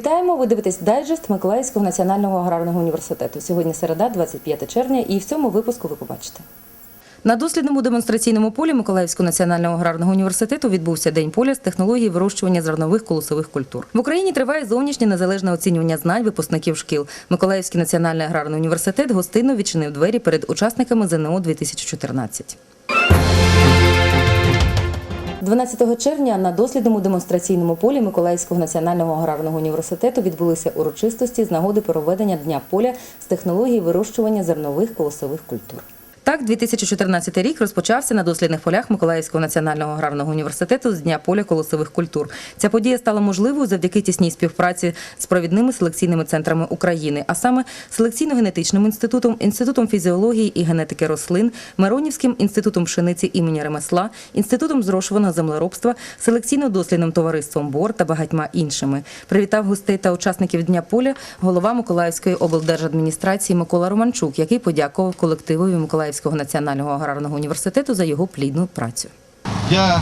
Вітаємо! Ви дивитесь дайджест Миколаївського національного аграрного університету. Сьогодні середа, 25 червня, і в цьому випуску ви побачите. На дослідному демонстраційному полі Миколаївського національного аграрного університету відбувся день поля з технології вирощування зернових колосових культур. В Україні триває зовнішнє незалежне оцінювання знань випускників шкіл. Миколаївський національний аграрний університет гостинно відчинив двері перед учасниками ЗНО 2014. 12 червня на дослідному демонстраційному полі Миколаївського національного аграрного університету відбулися урочистості з нагоди проведення дня поля з технології вирощування зернових колосових культур. Так, 2014 рік розпочався на дослідних полях Миколаївського національного аграрного університету з дня поля колосових культур. Ця подія стала можливою завдяки тісній співпраці з провідними селекційними центрами України, а саме селекційно-генетичним інститутом, інститутом фізіології і генетики рослин, Миронівським інститутом пшениці імені Ремесла, інститутом зрошуваного землеробства, селекційно-дослідним товариством БОР та багатьма іншими. Привітав гостей та учасників дня поля голова Миколаївської облдержадміністрації Микола Романчук, який подякував колективові Миколаївського національного аграрного університету за його плідну працю. Я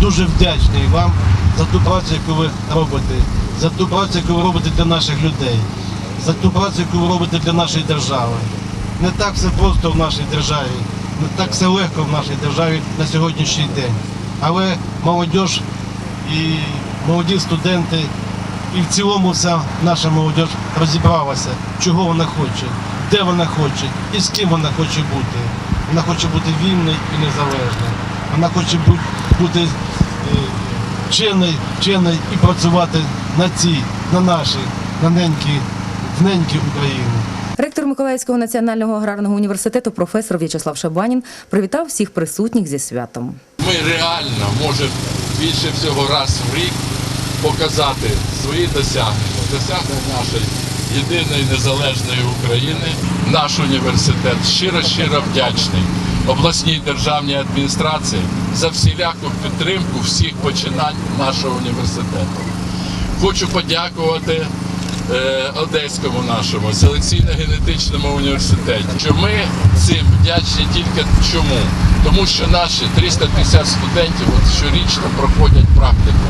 дуже вдячний вам за ту працю, яку ви робите, за ту працю, яку ви робите для наших людей, за ту працю, яку ви робите для нашої держави. Не так все просто в нашій державі, не так все легко в нашій державі на сьогоднішній день. Але молодь і молоді студенти, і в цілому вся наша молодь розібралася, чого вона хоче, де вона хоче і з ким вона хоче бути. Вона хоче бути вільною і незалежною. Вона хоче бути, е, вченою, вченою і працювати на цій, на нашій, на ненькій, в ненькій Україні. Ректор Миколаївського національного аграрного університету професор В'ячеслав Шабанін привітав всіх присутніх зі святом. Ми реально можемо більше всього раз в рік показати свої досягнення, досягнення нашої єдиної незалежної України. Наш університет щиро-щиро вдячний обласній державній адміністрації за всіляку підтримку всіх починань нашого університету. Хочу подякувати е, Одеському нашому селекційно-генетичному університеті. Що ми цим вдячні тільки чому? Тому що наші 350 студентів от щорічно проходять практику.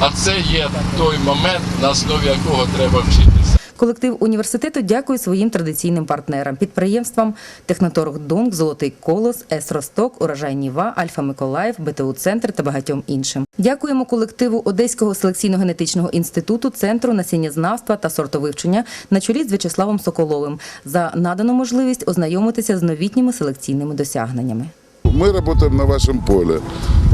А це є той момент, на основі якого треба вчитися. Колектив університету дякує своїм традиційним партнерам підприємствам Техноторг Донг, Золотий Колос, С Росток, Урожай Ніва, Альфа Миколаїв, БТУ Центр та багатьом іншим. Дякуємо колективу Одеського селекційно-генетичного інституту, центру насіннєзнавства та сортовивчення на чолі з В'ячеславом Соколовим за надану можливість ознайомитися з новітніми селекційними досягненнями. Мы работаем на вашем поле.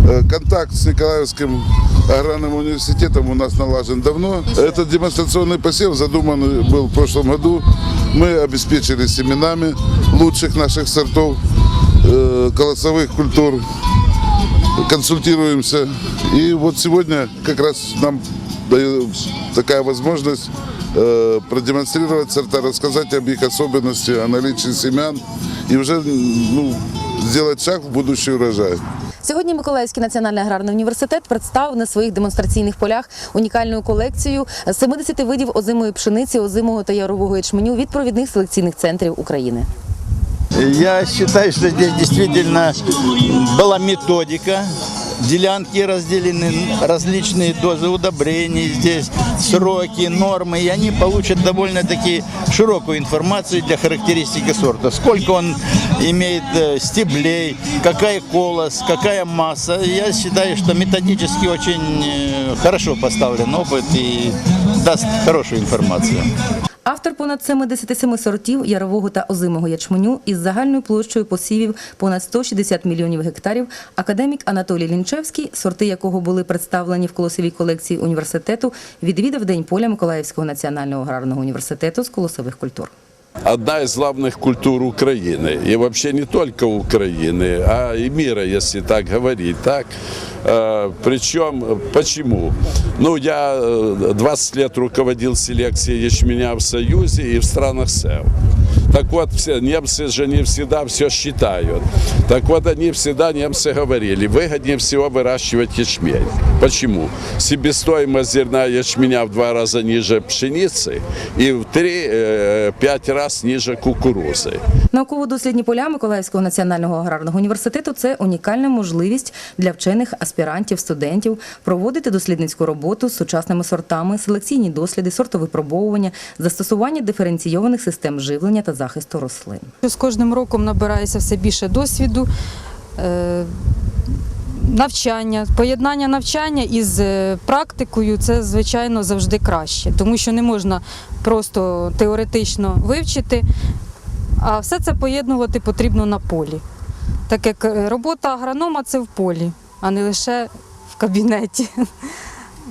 Э, Контакт с Николаевским аграрным университетом у нас налажен давно. Этот демонстрационный посев задуман был в прошлом году. Мы обеспечили семенами лучших наших сортов э, колосовых культур. Консультируемся. И вот сегодня как раз нам дает такая возможность э, продемонстрировать сорта, рассказать об их особенности, о наличии семян и уже ну, сделать шаг в будущий урожай. Сьогодні Миколаївський національний аграрний університет представив на своїх демонстраційних полях унікальну колекцію 70 видів озимої пшениці, озимого та ярового ячменю від провідних селекційних центрів України. Я считаю, что здесь действительно была методика. Делянки разделены, различные дозы удобрений здесь, сроки, нормы, и они получат довольно-таки широкую информацию для характеристики сорта. Сколько он имеет э, стеблей, какая колос, какая масса. Я считаю, что методически очень э, хорошо поставлен опыт и даст хорошую информацию. Автор понад 77 сортів ярового та озимого ячменю із загальною площею посівів понад 160 мільйонів гектарів, академік Анатолій Лінчевський, сорти якого були представлені в колосовій колекції університету, відвідав День поля Миколаївського національного аграрного університету з колосових культур. одна из главных культур Украины. И вообще не только Украины, а и мира, если так говорить. Так? Э, Причем, почему? Ну, я э, 20 лет руководил селекцией ячменя в Союзе и в странах СЭВ. Так вот, все, немцы же не всегда все считают. Так вот, они всегда, немцы говорили, выгоднее всего выращивать ячмень. Почему? Себестоимость зерна ячменя в два раза ниже пшеницы и в три-пять раз ниже кукурузы. Науково-дослідні поля Миколаївського національного аграрного університету це унікальна можливість для вчених аспірантів, студентів проводити дослідницьку роботу з сучасними сортами, селекційні досліди, сортовипробовування, застосування диференційованих систем живлення та захисту рослин. З кожним роком набирається все більше досвіду, е, навчання, поєднання навчання із е, практикою це, звичайно, завжди краще, тому що не можна просто теоретично вивчити, а все це поєднувати потрібно на полі. Так як е, робота агронома це в полі, а не лише в кабінеті.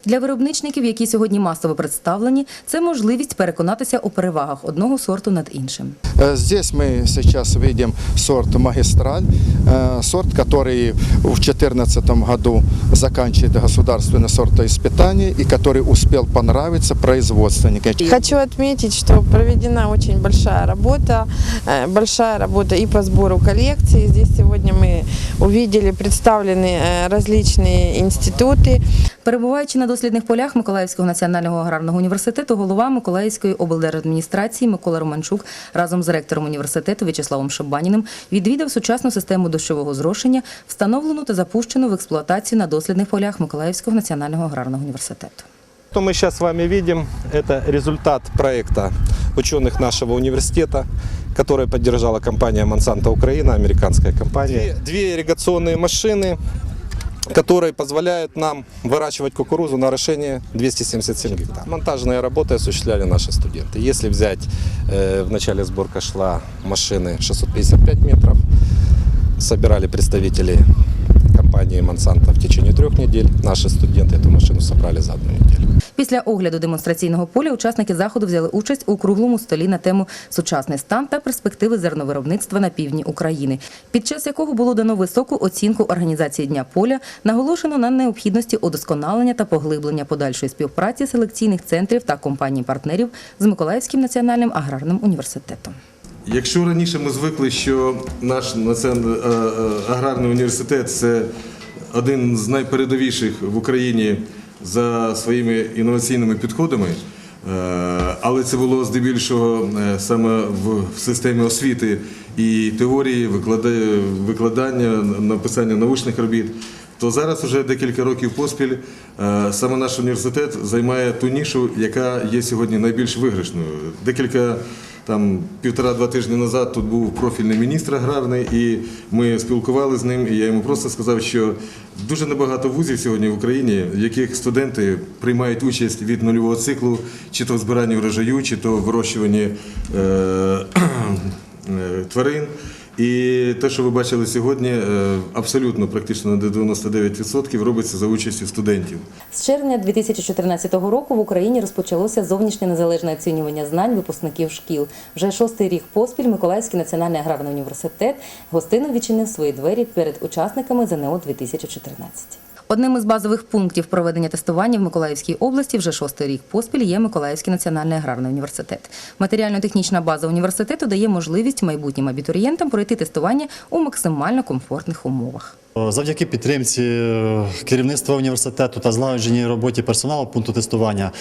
Для виробничників, які сьогодні масово представлені, це можливість переконатися у перевагах одного сорту над іншим. Э, Здесь мы сейчас видим сорт магистраль, э, сорт, который в 2014 году заканчивает государственное сортоиспытание и который успел понравиться производственникам. Хочу отметить, что проведена очень большая работа, э, большая работа и по сбору коллекции. Здесь сегодня мы увидели представлены э, различные институты, Перебуваючи на дослідних полях Миколаївського національного аграрного університету, голова Миколаївської облдержадміністрації Микола Романчук разом з ректором університету В'ячеславом Шабаніним відвідав сучасну систему дощового зрошення, встановлену та запущену в експлуатацію на дослідних полях Миколаївського національного аграрного університету. Что мы сейчас с вами видим, это результат проекта ученых нашего университета, который поддержала компания Monsanto Украина, американская компания. Две, две ирригационные машины, которые позволяют нам выращивать кукурузу на орошении 277 гектаров. Монтажные работы осуществляли наши студенты. Если взять, э, в начале сборка шла машины 655 метров, собирали представители компании Monsanto в течение трех недель. Наши студенты эту машину собрали за одну неделю. Після огляду демонстраційного поля учасники заходу взяли участь у круглому столі на тему сучасний стан та перспективи зерновиробництва на півдні України, під час якого було дано високу оцінку організації дня поля, наголошено на необхідності удосконалення та поглиблення подальшої співпраці селекційних центрів та компаній-партнерів з Миколаївським національним аграрним університетом. Якщо раніше ми звикли, що наш національний е, е, аграрний університет це один з найпередовіших в Україні за своїми інноваційними підходами, е, але це було здебільшого е, саме в системі освіти і теорії, викладання, написання научних робіт. То зараз вже декілька років поспіль е, саме наш університет займає ту нішу, яка є сьогодні найбільш виграшною. Декілька там півтора-два тижні назад тут був профільний міністр аграрний, і ми спілкували з ним. І я йому просто сказав, що дуже небагато вузів сьогодні в Україні, в яких студенти приймають участь від нульового циклу, чи то в збиранні врожаю, чи то в вирощуванні е, тварин. І те, що ви бачили сьогодні, е, абсолютно практично на 99% робиться за участю студентів. З червня 2014 року в Україні розпочалося зовнішнє незалежне оцінювання знань випускників шкіл. Вже шостий рік поспіль Миколаївський національний аграрний університет гостинно відчинив свої двері перед учасниками ЗНО 2014. Одним із базових пунктів проведення тестування в Миколаївській області вже шостий рік поспіль є Миколаївський національний аграрний університет. Матеріально-технічна база університету дає можливість майбутнім абітурієнтам пройти тестування у максимально комфортних умовах. Завдяки підтримці е, керівництва університету та злагодженій роботі персоналу пункту тестування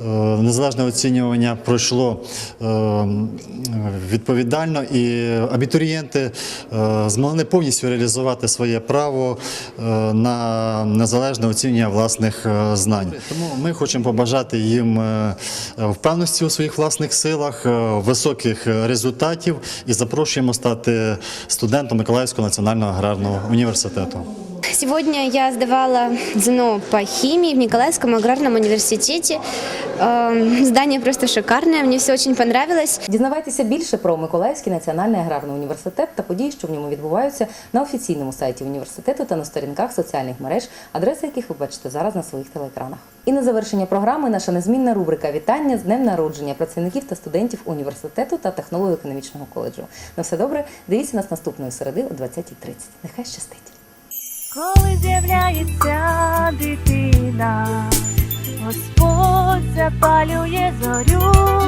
е, незалежне оцінювання пройшло е, відповідально, і абітурієнти е, змогли повністю реалізувати своє право е, на незалежне оцінювання власних е, знань. Тому ми хочемо побажати їм е, впевненості у своїх власних силах, е, високих результатів і запрошуємо стати студентом Миколаївського національного аграрного університету. Сегодня я сдавала ЗНО по химии в Николаевском аграрном университете. Здание просто шикарное, мне все очень понравилось. Дізнавайтеся більше про Миколаївський національний аграрний університет та події, що в ньому відбуваються на офіційному сайті університету та на сторінках соціальних мереж, адреси яких ви бачите зараз на своїх телеекранах. І на завершення програми наша незмінна рубрика Вітання з днем народження працівників та студентів університету та технолого-економічного коледжу. На все добре, дивіться нас наступної середи о 20.30. Нехай щастить! Коли з'являється дитина, Господь запалює зорю,